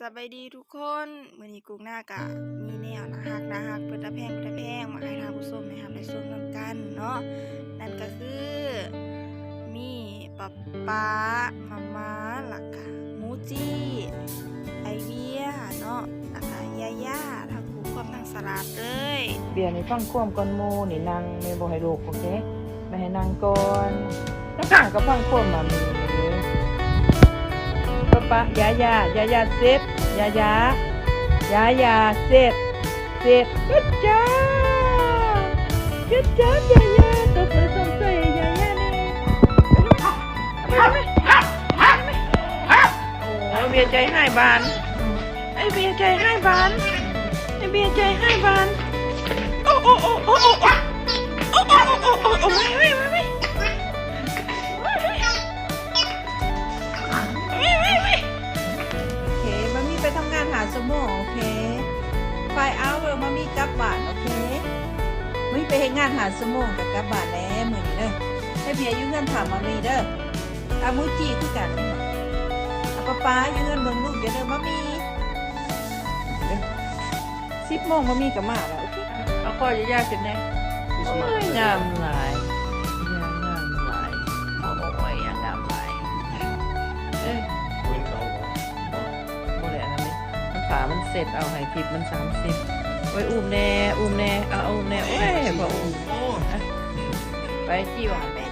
สบายดีทุกคนมื้อนี้กุ้งหน้ากะมีแนวนะฮักนะฮักเพิ่นตะแพงเพิ่นตะแพงมาให้ทานผู้ชมนะครับได้ชมนํกันเนาะนั่นก็คือมีป๊าป๊ามาม่าแล้วก็หมูจี้ไอเวียเนาะแล้วก็ยาย่าทั้งคู่พร้อมทั้งสลัดเลยเบียร์นี่ฟังความก่อนโมนี่นางไม่บอกให้ลูกโอเคไม่ให้นางก่อนแล้วข้างก็ฟังความมามี ป้าป้ายายายายาเซฟยายายายาเซฟเซฟกุดจ้ากุดจ้ายายาตัวเปิดสงสัยยายานี่โอ้เบียร์ใจให้บานไอเบียร์ใจให้บานไอเบียร์ใจให้บานโอ้โอ้โอ้โอ้โอ้โอ้โอ้โอ้โอ้โอ้โอ้ไม่ไม่ไม่ไม่โอำงานหาสมองโอเคไฟเอาเออมามีกลับบ้านโอเคมามีไปเฮ็ดงานหาสมองกับกลับบ้านแล้วมื้อนี้เด้อให้เบียร์อยู่เงินถามมามีเด้ออามูจีคือกันเอาป้าป้าอยู่เงินเบิ่งลูกอย่าเด้อมามีเด้อสิบโมงมามีกับมาแล้วโอเคเอาข้อยากๆขึ้นแน่โอ้ยงามหลายามันเสร็จเอาให้ทิปมันสามสิบไว้อุ้มแน่ อุ้มแน่ เอาอุ้มแน่ โอ้ยบ่อุ้มอะไปจี้หวานแม่